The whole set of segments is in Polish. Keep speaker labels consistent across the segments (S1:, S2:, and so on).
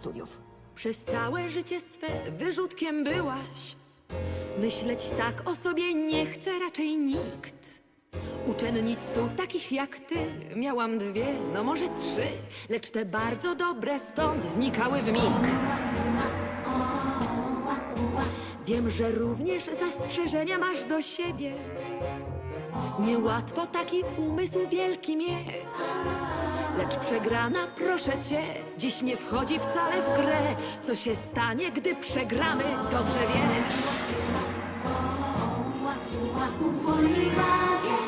S1: studiów. Przez całe życie swe wyrzutkiem byłaś. Myśleć tak o sobie nie chce raczej nikt. Uczennic tu takich jak ty miałam dwie, no może trzy, lecz te bardzo dobre stąd znikały w mig. Wiem, że również zastrzeżenia masz do siebie. Niełatwo taki umysł wielki mieć. Lecz przegrana, proszę cię, dziś nie wchodzi wcale w grę. Co się stanie, gdy przegramy, dobrze wiesz.
S2: Uwolnij magię,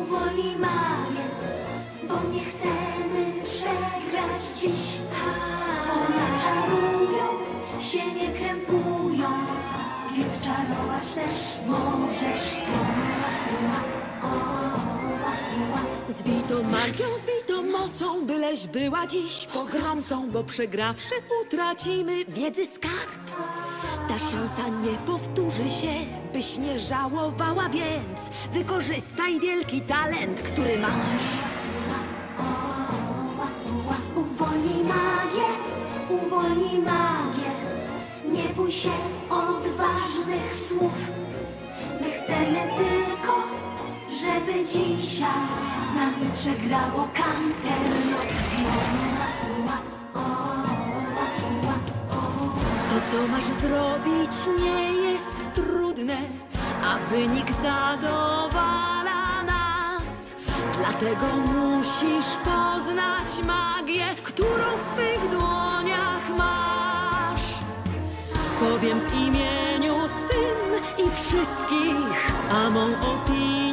S2: uwolnij magię, bo nie chcemy przegrać dziś. One czarują, się nie krępują, więc czarować też możesz ty.
S1: Zbij to magią, zbij to mocą, byleś była dziś pogromcą, bo przegrawszy utracimy wiedzy skarb. Ta szansa nie powtórzy się, byś nie żałowała, więc wykorzystaj wielki talent, który masz.
S2: Uwolnij magię, uwolnij magię, nie bój się odważnych słów. My chcemy tylko, żeby dzisiaj z nami przegrało
S1: To, co masz zrobić, nie jest trudne, a wynik zadowala nas. Dlatego musisz poznać magię, którą w swych dłoniach masz. Powiem w imieniu swym i wszystkich, a mą opinię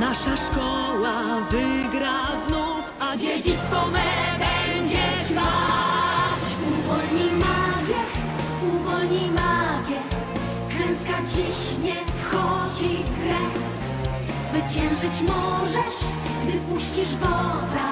S1: Nasza szkoła wygra znów, a dziedzictwo me będzie trwać.
S2: Uwolnij magię, uwolnij magię, klęska dziś nie wchodzi w grę. Zwyciężyć możesz, gdy puścisz wodza,